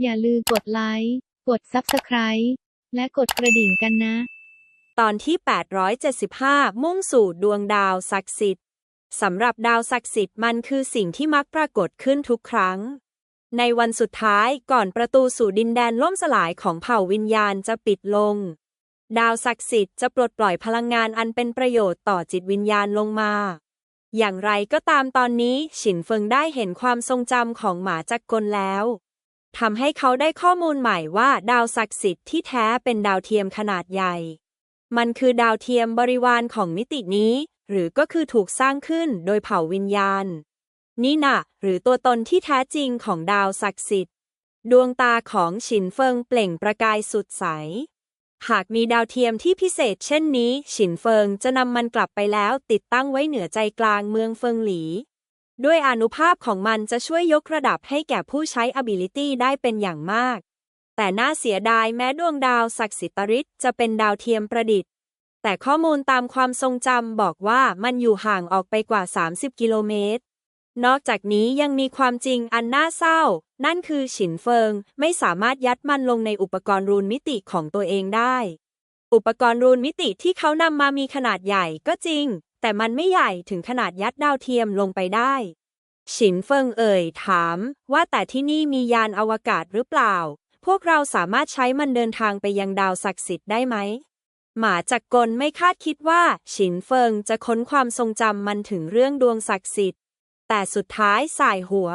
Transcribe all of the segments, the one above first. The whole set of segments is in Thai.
อย่าลืมกดไลค์ กด Subscribe และกดกระดิ่งกันนะ ตอนที่ 875 มุ่งสู่ดวงดาวศักดิ์สิทธิ์สำหรับดาวศักดิ์สิทธิ์มันคือสิ่งที่มักปรากฏขึ้นทุกครั้ง ในวันสุดท้ายก่อนประตูสู่ดินแดนล่มสลายของเผ่าวิญญาณจะปิดลง ดาวศักดิ์สิทธิ์จะปลดปล่อยพลังงานอันเป็นประโยชน์ต่อจิตวิญญาณลงมา อย่างไรก็ตามตอนนี้ฉินเฟิงได้เห็นความทรงจำของหมาจักกลแล้ว ทำให้เขาได้ข้อมูลใหม่ว่าดาวศักดิ์สิทธิ์ที่แท้เป็นดาวเทียมขนาดใหญ่ มันคือดาวเทียมบริวารของมิตินี้ หรือก็คือถูกสร้างขึ้นโดยเผ่าวิญญาณ นี่นะหรือตัวตนที่แท้จริงของดาวศักดิ์สิทธิ์ ดวงตาของฉินเฟิงเปล่งประกายสุดใส หากมีดาวเทียมที่พิเศษเช่นนี้ ฉินเฟิงจะนำมันกลับไปแล้วติดตั้งไว้เหนือใจกลางเมืองเฟิงหลี ด้วยอนุภาพของมันจะช่วยยกระดับให้แก่ผู้ใช้ ability ได้เป็นอย่างมาก แต่น่าเสียดายแม้ดวงดาวศักดิ์สิทริศจะเป็นดาวเทียมประดิษฐ์ แต่ข้อมูลตามความทรงจำบอกว่ามันอยู่ห่างออกไปกว่า 30 กิโลเมตร นอกจากนี้ยังมีความจริงอันน่าเศร้า นั่นคือฉินเฟิงไม่สามารถยัดมันลงในอุปกรณ์รูนมิติของตัวเองได้ อุปกรณ์รูนมิติที่เขานำมามีขนาดใหญ่ก็จริง แต่มันไม่ใหญ่ถึงขนาดยัดดาวเทียมลงไปได้ ฉินเฟิงเอ่ยถามว่าแต่ที่นี่มียานอวกาศหรือเปล่า พวกเราสามารถใช้มันเดินทางไปยังดาวศักดิ์สิทธิ์ได้ไหม หมาจักรกลไม่คาดคิดว่า ฉินเฟิงจะค้นความทรงจำมันถึงเรื่องดวงศักดิ์สิทธิ์ แต่สุดท้ายสายหัว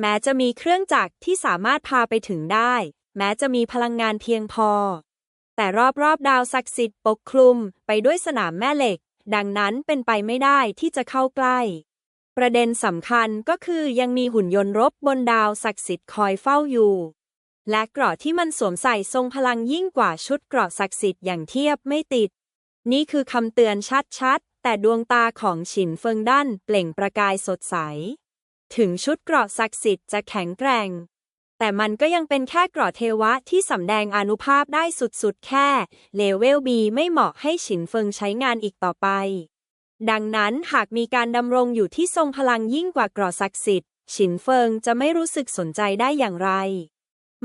แม้จะมีเครื่องจักรที่สามารถพาไปถึงได้ แม้จะมีพลังงานเพียงพอแต่รอบๆ ดาวศักดิ์สิทธิ์ปกคลุมไปด้วยสนามแม่เหล็ก ดังนั้นเป็นไปไม่ได้ที่จะเข้าใกล้ ประเด็นสำคัญก็คือยังมีหุ่นยนต์รบบนดาวศักดิ์สิทธิ์คอยเฝ้าอยู่ และเกราะที่มันสวมใส่ทรงพลังยิ่งกว่าชุดเกราะศักดิ์สิทธิ์อย่างเทียบไม่ติด นี่คือคำเตือนชัดๆ แต่ดวงตาของฉินเฟิงด้านเปล่งประกายสดใส ถึงชุดเกราะศักดิ์สิทธิ์จะแข็งแกร่ง แต่มันก็ยังเป็นแค่กราะเทวะที่สำแดงอนุภาพได้สุดๆ แค่ เลเวลบีไม่เหมาะให้ฉินเฟิงใช้งานอีกต่อไป ดังนั้นหากมีการดำรงอยู่ที่ทรงพลังยิ่งกว่ากราะศักดิ์สิทธิ์ ฉินเฟิงจะไม่รู้สึกสนใจได้อย่างไร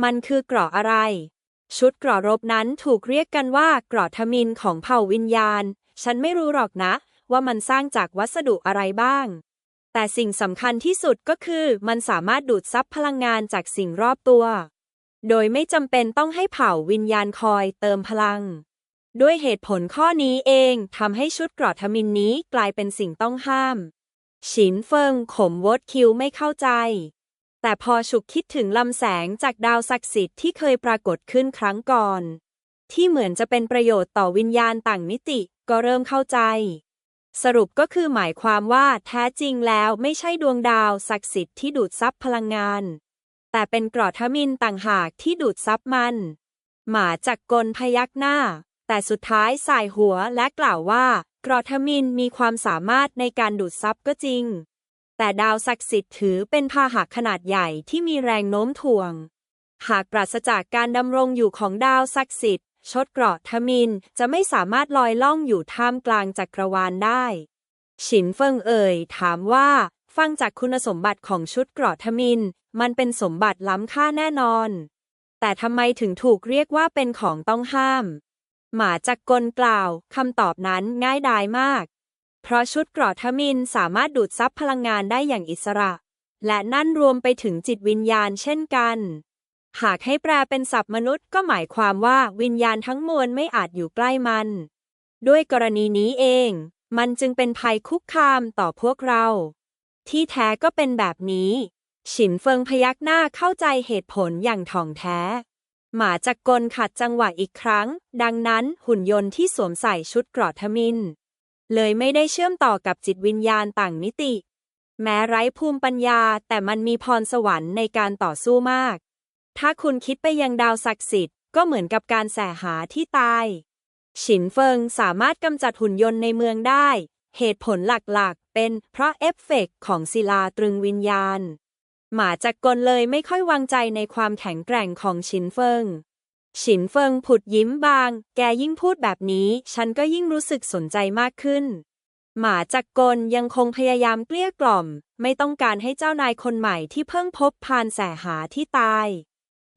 มันคือกราะอะไร ชุดกราะรบนั้นถูกเรียกกันว่ากราะทมินของเผ่าวิญญาณ ฉันไม่รู้หรอกนะ ว่ามันสร้างจากวัสดุอะไรบ้าง แต่สิ่งสำคัญที่สุดก็คือมันสามารถดูดซับพลังงานจากสิ่งรอบตัว โดยไม่จำเป็นต้องให้เผ่าวิญญาณคอยเติมพลัง ด้วยเหตุผลข้อนี้เองทำให้ชุดกราะทมินนี้กลายเป็นสิ่งต้องห้าม ฉินเฟิงขมวดคิวไม่เข้าใจ แต่พอฉุกคิดถึงลำแสงจากดาวศักดิ์สิทธิ์ที่เคยปรากฏขึ้นครั้งก่อน ที่เหมือนจะเป็นประโยชน์ต่อวิญญาณต่างมิติก็เริ่มเข้าใจ สรุปก็คือหมายความว่าแท้จริงแล้วไม่ใช่ดวงดาวศักดิ์สิทธิ์ที่ดูดซับพลังงาน แต่เป็นกรอทมินต่างหากที่ดูดซับมัน หมาจักกลพยักหน้า แต่สุดท้ายสายหัวและกล่าวว่ากรอทมินมีความสามารถในการดูดซับก็จริง แต่ดาวศักดิ์สิทธิ์ถือเป็นพาหะขนาดใหญ่ที่มีแรงโน้มถ่วง หากปราศจากการดำรงอยู่ของดาวศักดิ์สิทธิ์ ชดเกราะทมินจะไม่สามารถลอยล่องอยู่ท่ามกลางจักรวาลได้ ฉินเฟิงเอ่ย ถามว่า ฟังจากคุณสมบัติของชุดเกราะทมิน มันเป็นสมบัติล้ำค่าแน่นอน แต่ทำไมถึงถูกเรียกว่าเป็นของต้องห้าม หมาจักรกลกล่าวคำตอบนั้นง่ายดายมาก เพราะชุดเกราะทมินสามารถดูดซับพลังงานได้อย่างอิสระ และนั่นรวมไปถึงจิตวิญญาณเช่นกัน หากให้แปลเป็นศัพท์มนุษย์ก็หมายความว่าวิญญาณทั้งมวลไม่อาจอยู่ใกล้มัน ด้วยกรณีนี้เอง มันจึงเป็นภัยคุกคามต่อพวกเรา ที่แท้ก็เป็นแบบนี้ ฉินเฟิงพยักหน้าเข้าใจเหตุผลอย่างถ่องแท้ หมาจักกลขัดจังหวะอีกครั้ง ดังนั้นหุ่นยนต์ที่สวมใส่ชุดกราะทมิน เลยไม่ได้เชื่อมต่อกับจิตวิญญาณต่างมิติ แม้ไร้ภูมิปัญญาแต่มันมีพรสวรรค์ในการต่อสู้มาก ถ้าคุณคิดไปยังดาวศักดิ์สิทธิ์ก็เหมือนกับการแสหาที่ตาย ฉินเฟิงสามารถกำจัดหุ่นยนต์ในเมืองได้ เหตุผลหลักๆ เป็นเพราะเอฟเฟกต์ของศิลาตรึงวิญญาณ หมาจักกลเลยไม่ค่อยวางใจในความแข็งแกร่งของฉินเฟิง ฉินเฟิงผุดยิ้มบาง แกยิ่งพูดแบบนี้ ฉันก็ยิ่งรู้สึกสนใจมากขึ้น หมาจักกลยังคงพยายามเกลี้ยกล่อม ไม่ต้องการให้เจ้านายคนใหม่ที่เพิ่งพบพานแสหาที่ตาย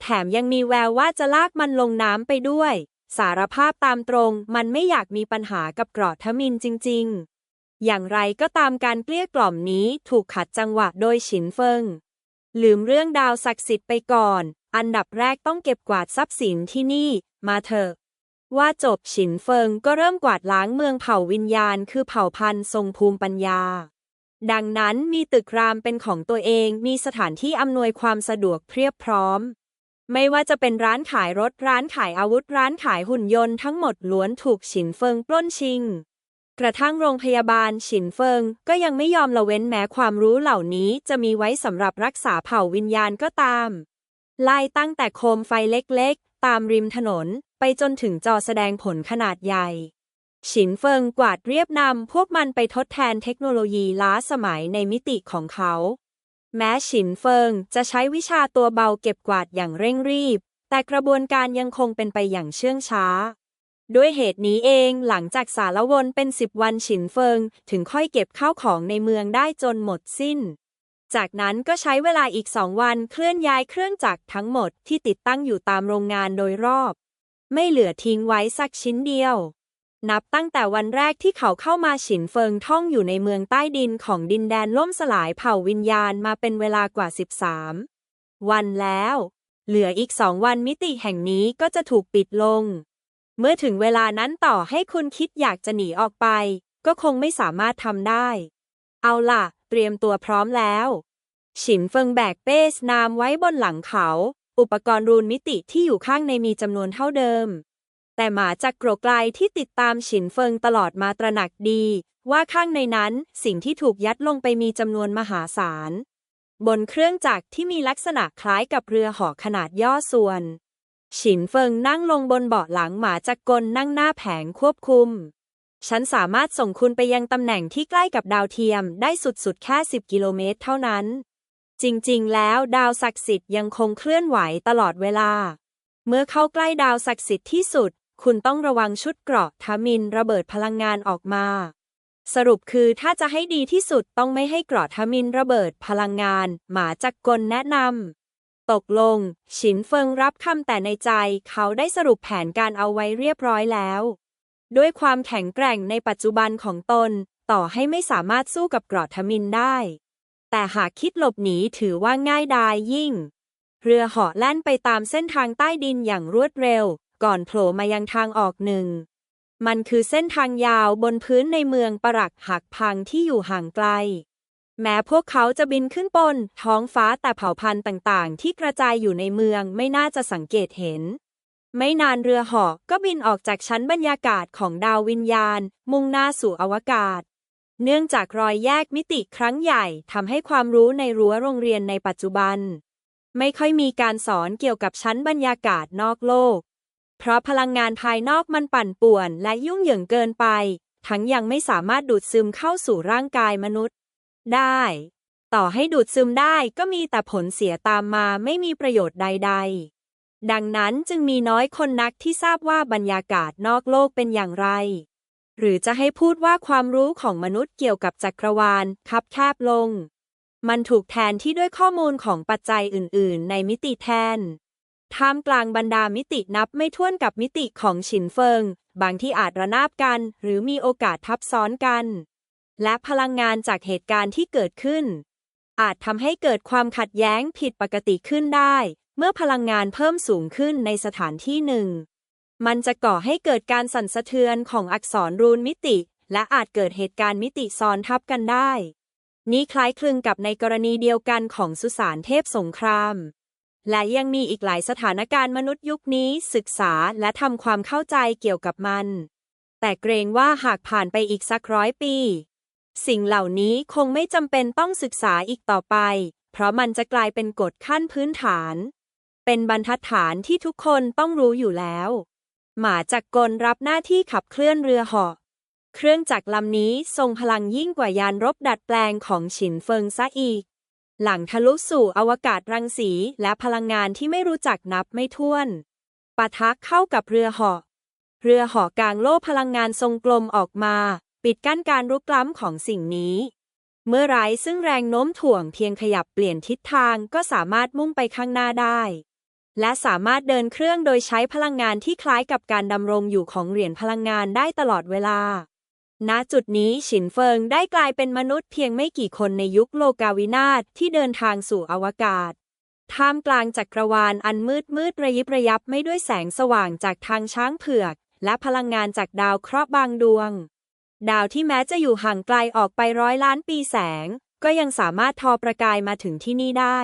แถมยังมีแววว่าจะลากมันลงน้ำไปด้วย สารภาพตามตรง มันไม่อยากมีปัญหากับกราะทมินจริง ๆ อย่างไรก็ตามการเกลี้ยกล่อมนี้ถูกขัดจังหวะโดยฉินเฟิง ลืมเรื่องดาวศักดิ์สิทธิ์ไปก่อน อันดับแรกต้องเก็บกวาดทรัพย์สินที่นี่ มาเถอะ ว่าจบฉินเฟิงก็เริ่มกวาดล้างเมืองเผ่าวิญญาณ คือเผ่าพันธุ์ทรงภูมิปัญญาดังนั้นมีตึกรามเป็นของตัวเองมีสถานที่อำนวยความสะดวกเพียบพร้อม ไม่ว่าจะเป็นร้านขายรถร้านขายอาวุธร้านขายหุ่นยนต์ทั้งหมดล้วนถูกฉินเฟิงปล้นชิง กระทั่งโรงพยาบาลฉินเฟิงก็ยังไม่ยอมละเว้นแม้ความรู้เหล่านี้จะมีไว้สำหรับรักษาเผ่าวิญญาณก็ตาม ไล่ตั้งแต่โคมไฟเล็กๆ ตามริมถนนไปจนถึงจอแสดงผลขนาดใหญ่ฉินเฟิงกวาดเรียบนำพวกมันไปทดแทนเทคโนโลยีล้าสมัยในมิติของเขา แม้ฉินเฟิงจะใช้วิชาตัวเบาเก็บกวาดอย่างเร่งรีบ แต่กระบวนการยังคงเป็นไปอย่างเชื่องช้า ด้วยเหตุนี้เองหลังจากสารวนเป็นสิบวันฉินเฟิงถึงค่อยเก็บข้าวของในเมืองได้จนหมดสิ้น จากนั้นก็ใช้เวลาอีกสองวันเคลื่อนย้ายเครื่องจักรทั้งหมดที่ติดตั้งอยู่ตามโรงงานโดยรอบ ไม่เหลือทิ้งไว้สักชิ้นเดียว นับตั้งแต่วันแรกที่เขาเข้ามาฉินเฟิงท่องอยู่ในเมืองใต้ดินของดินแดนล่มสลายเผ่าวิญญาณมาเป็นเวลากว่า 13 วันแล้ว เหลืออีกสองวันมิติแห่งนี้ก็จะถูกปิดลง เมื่อถึงเวลานั้นต่อให้คุณคิดอยากจะหนีออกไป ก็คงไม่สามารถทำได้ เอาล่ะ เตรียมตัวพร้อมแล้ว ฉินเฟิงแบกเป้สนามไว้บนหลังเขา อุปกรณ์รูนมิติที่อยู่ข้างในมีจำนวนเท่าเดิม แต่หมาจากโกรกไกลที่ติดตามฉินเฟิงตลอดมาตระหนักดี ว่าข้างในนั้นสิ่งที่ถูกยัดลงไปมีจำนวนมหาศาล บนเครื่องจักรที่มีลักษณะคล้ายกับเรือห่อขนาดย่อส่วน ฉินเฟิงนั่งลงบนเบาะหลังหมาจักกลนั่งหน้าแผงควบคุม ฉันสามารถส่งคุณไปยังตำแหน่งที่ใกล้กับดาวเทียมได้สุดๆแค่ 10 กิโลเมตรเท่านั้น จริงๆ แล้วดาวศักดิ์สิทธิ์ยังคงเคลื่อนไหวตลอดเวลาเมื่อเข้าใกล้ดาวศักดิ์สิทธิ์ที่สุด คุณต้องระวังชุดเกราะทามินระเบิดพลังงานออกมา สรุปคือถ้าจะให้ดีที่สุดต้องไม่ให้เกราะทามินระเบิดพลังงาน หมาจักกลแนะนำตกลง ฉินเฟิงรับคำแต่ในใจเขาได้สรุปแผนการเอาไว้เรียบร้อยแล้ว ด้วยความแข็งแกร่งในปัจจุบันของตน ต่อให้ไม่สามารถสู้กับเกราะทามินได้ แต่หากคิดหลบหนีถือว่าง่ายดายยิ่งเรือเหาะแล่นไปตามเส้นทางใต้ดินอย่างรวดเร็ว ก่อนโผล่มายังทางออกหนึ่ง มันคือเส้นทางยาวบนพื้นในเมืองปรักหักพังที่อยู่ห่างไกล แม้พวกเขาจะบินขึ้นบนท้องฟ้าแต่เผ่าพันธุ์ต่างๆ ที่กระจายอยู่ในเมืองไม่น่าจะสังเกตเห็น ไม่นานเรือหาะก็บินออกจากชั้นบรรยากาศของดาววิญญาณ มุ่งหน้าสู่อวกาศเนื่องจากรอยแยกมิติครั้งใหญ่ทำให้ความรู้ในรั้วโรงเรียนในปัจจุบัน ไม่ค่อยมีการสอนเกี่ยวกับชั้นบรรยากาศนอกโลก เพราะพลังงานภายนอกมันปั่นป่วนและยุ่งเหยิงเกินไป ทั้งยังไม่สามารถดูดซึมเข้าสู่ร่างกายมนุษย์ ได้ ต่อให้ดูดซึมได้ก็มีแต่ผลเสียตามมาไม่มีประโยชน์ใด ๆ ดังนั้นจึงมีน้อยคนนักที่ทราบว่าบรรยากาศนอกโลกเป็นอย่างไร หรือจะให้พูดว่าความรู้ของมนุษย์เกี่ยวกับจักรวาลคับแคบลง มันถูกแทนที่ด้วยข้อมูลของปัจจัยอื่น ๆ ในมิติแทน ท่ามกลางบรรดามิตินับไม่ถ้วนกับมิติของฉินเฟิง บางที่อาจระนาบกัน หรือมีโอกาสทับซ้อนกัน และพลังงานจากเหตุการณ์ที่เกิดขึ้น อาจทำให้เกิดความขัดแย้งผิดปกติขึ้นได้ เมื่อพลังงานเพิ่มสูงขึ้นในสถานที่หนึ่ง มันจะก่อให้เกิดการสั่นสะเทือนของอักษรรูนมิติ และอาจเกิดเหตุการณ์มิติซ้อนทับกันได้ นี้คล้ายคลึงกับในกรณีเดียวกันของสุสานเทพสงคราม และยังมีอีกหลายสถานการณ์มนุษย์ยุคนี้ศึกษาและทำความเข้าใจเกี่ยวกับมัน แต่เกรงว่าหากผ่านไปอีกสักร้อยปี สิ่งเหล่านี้คงไม่จำเป็นต้องศึกษาอีกต่อไป เพราะมันจะกลายเป็นกฎขั้นพื้นฐาน เป็นบรรทัดฐานที่ทุกคนต้องรู้อยู่แล้ว หมาจักรกลรับหน้าที่ขับเคลื่อนเรือเหาะเครื่องจักรลำนี้ทรงพลังยิ่งกว่ายานรบดัดแปลงของฉินเฟิงซะอีก หลังทะลุสู่อวกาศรังสีและพลังงานที่ไม่รู้จักนับไม่ถ้วนปะทะเข้ากับเรือเหาะ เรือเหาะกลางโล่พลังงานทรงกลมออกมา ปิดกั้นการรุกล้ำของสิ่งนี้ เมื่อไรซึ่งแรงโน้มถ่วงเพียงขยับเปลี่ยนทิศทางก็สามารถมุ่งไปข้างหน้าได้ และสามารถเดินเครื่องโดยใช้พลังงานที่คล้ายกับการดำรงอยู่ของเหรียญพลังงานได้ตลอดเวลา ณจุดนี้ฉินเฟิงได้กลายเป็นมนุษย์เพียงไม่กี่คนในยุคโลกาวินาศที่เดินทางสู่อวกาศ ท่ามกลางจักรวาลอันมืดมืดระยิบระยับไม่ด้วยแสงสว่างจากทางช้างเผือก และพลังงานจากดาวเคราะห์บางดวง ดาวที่แม้จะอยู่ห่างไกลออกไปร้อยล้านปีแสง ก็ยังสามารถทอประกายมาถึงที่นี่ได้